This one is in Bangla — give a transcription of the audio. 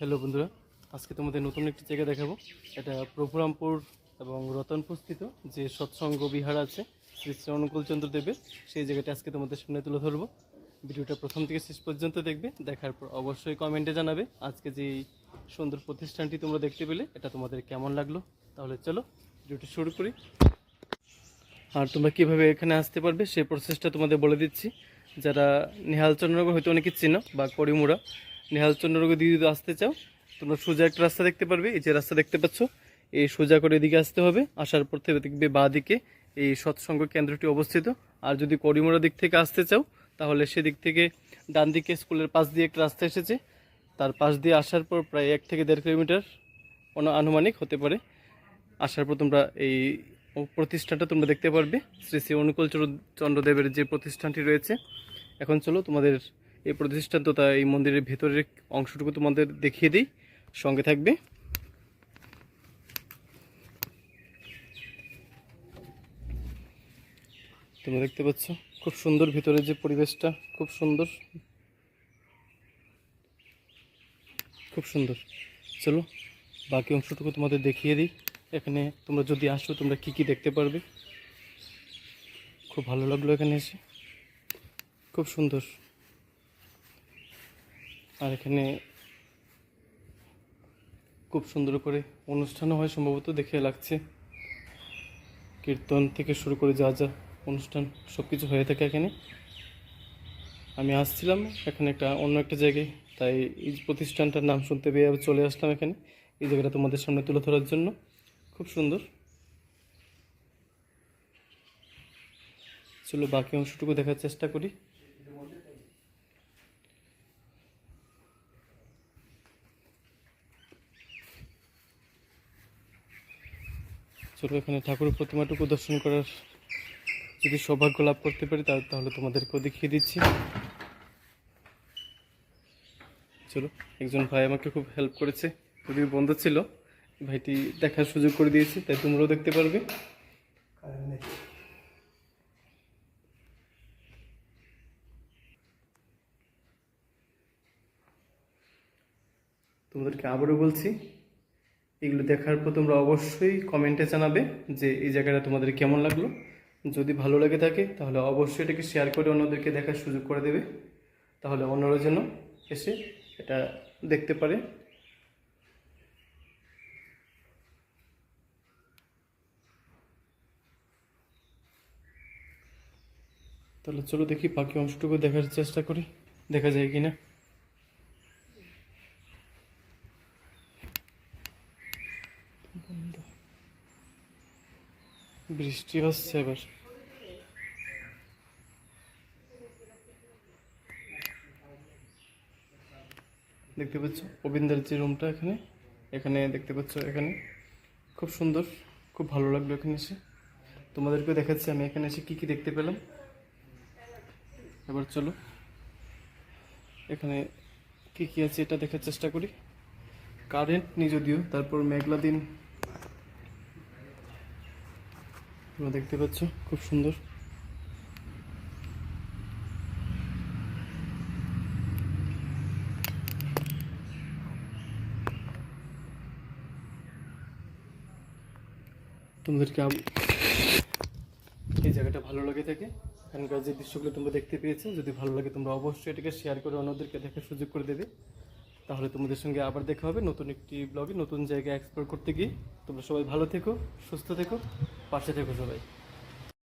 হ্যালো বন্ধুরা, আজকে তোমাদের নতুন একটি জায়গা দেখাবো। এটা প্রভুরামপুর এবং রতনপুর স্থিত যে সৎসঙ্গ বিহার আছে, শ্রী শ্রী অনুকূল চন্দ্র দেবের, সেই জায়গাটা আজকে তোমাদের সামনে তুলে ধরবো। ভিডিওটা প্রথম থেকে শেষ পর্যন্ত দেখবে, দেখার পর অবশ্যই কমেন্টে জানাবে। আজকে যে সুন্দর প্রতিষ্ঠানটি তোমরা দেখতে পেলে, এটা তোমাদের কেমন লাগল? তাহলে চলো, ভিডিওটি শুরু করি। আর তোমরা কীভাবে এখানে আসতে পারবে সেই প্রসেসটা তোমাদের বলে দিচ্ছি। যারা নেহালচন্দ্রনগর হয়তো অনেকে চিনো বা করিমুড়া নেহালচন্দ্রনগর দিয়ে যদি আসতে চাও, তোমরা সোজা একটা রাস্তা দেখতে পারবে। এই যে রাস্তা দেখতে পাচ্ছ, এই সোজা করে এদিকে আসতে হবে। আসার পর থেকে দেখবে বাঁ দিকে এই সৎসঙ্গ কেন্দ্রটি অবস্থিত। আর যদি করিমোড়া দিক থেকে আসতে চাও, তাহলে সেদিক থেকে ডান দিকে স্কুলের পাশ দিয়ে একটা রাস্তা এসেছে। তার পাশ দিয়ে আসার পর প্রায় এক থেকে দেড় কিলোমিটার কোনো আনুমানিক হতে পারে। আসার পর তোমরা এই প্রতিষ্ঠানটা তোমরা দেখতে পারবে। শ্রী শ্রী অনুকূল চন্দ্র- চন্দ্রদেবের যে প্রতিষ্ঠানটি রয়েছে। এখন চলো তোমাদের এই প্রতিষ্ঠান তো তা এই মন্দিরের ভেতরের অংশটুকু তোমাদের দেখিয়ে দিই। সঙ্গে থাকবে। তোমরা দেখতে পাচ্ছ, খুব সুন্দর ভিতরের যে পরিবেশটা, খুব সুন্দর। খুব সুন্দর। চলো, বাকি অংশটুকু তোমাদের দেখিয়ে দিই। এখানে তোমরা যদি আসো, তোমরা কি কি দেখতে পারবে? খুব ভালো লাগল এখানে এসে। খুব সুন্দর। আর এখানে খুব সুন্দর করে অনুষ্ঠানও হয়, সম্ভবত দেখে লাগছে। কীর্তন থেকে শুরু করে যা যা অনুষ্ঠান সব কিছু হয়ে থাকে এখানে। আমি আসছিলাম এখানে একটা অন্য একটা জায়গায়, তাই এই প্রতিষ্ঠানটার নাম শুনতে পেয়ে চলে আসলাম এখানে। এই জায়গাটা তোমাদের সামনে তুলে ধরার জন্য। খুব সুন্দর। চলো বাকি অংশটুকু দেখার চেষ্টা করি। চলো এখানে ঠাকুর প্রতিমাটুকু দর্শন করার যদি সৌভাগ্য লাভ করতে পারি তাহলে তোমাদেরকেও দেখিয়ে দিচ্ছি। চলো, একজন ভাই আমাকে খুব হেল্প করেছে। যদি বন্ধ ছিল। ভাইটি দেখার সুযোগ করে দিয়েছে, তাই তোমরাও দেখতে পারবে। তোমাদেরকে আবারও বলছি এগুলো দেখার পর তোমরা অবশ্যই কমেন্টে জানাবে যে এই জায়গাটা তোমাদের কেমন লাগল। যদি ভালো লেগে থাকে, তাহলে অবশ্যই এটাকে শেয়ার করে অন্যদেরকে দেখার সুযোগ করে দেবে। তাহলে অন্যরা যেন এসে এটা দেখতে পারে। তাহলে চলো দেখি বাকি অংশটুকু দেখার চেষ্টা করি। দেখা যায় কি না বৃষ্টি হচ্ছে এবার। দেখতে পাচ্ছ অবিন্দের যে রুমটা এখানে এখানে দেখতে পাচ্ছ এখানে। খুব সুন্দর, খুব ভালো লাগল এখানে এসে। তোমাদেরকে দেখাচ্ছি, আমি এখানে এসে কী কী দেখতে পেলাম। এবার চলো, এখানে কী কী আছে এটা দেখার চেষ্টা করি। কারেন্ট নেই যদিও তারপর মেঘলা দিন তোমরা দেখতে পাচ্ছ, খুব সুন্দর। তোমাদেরকে এই জায়গাটা ভালো লাগে থাকে। এখানকার যে দৃশ্যগুলো তোমরা দেখতে পেয়েছ, যদি ভালো লাগে তোমরা অবশ্যই এটাকে শেয়ার করে অন্যদেরকে দেখার সুযোগ করে দেবে। তাহলে তোমাদের সঙ্গে আবার দেখা হবে নতুন একটি ব্লগে নতুন জায়গায় এক্সপ্লোর করতে গিয়ে। তোমরা সবাই ভালো থেকো, সুস্থ থেকো, পাশে থেকো সবাই।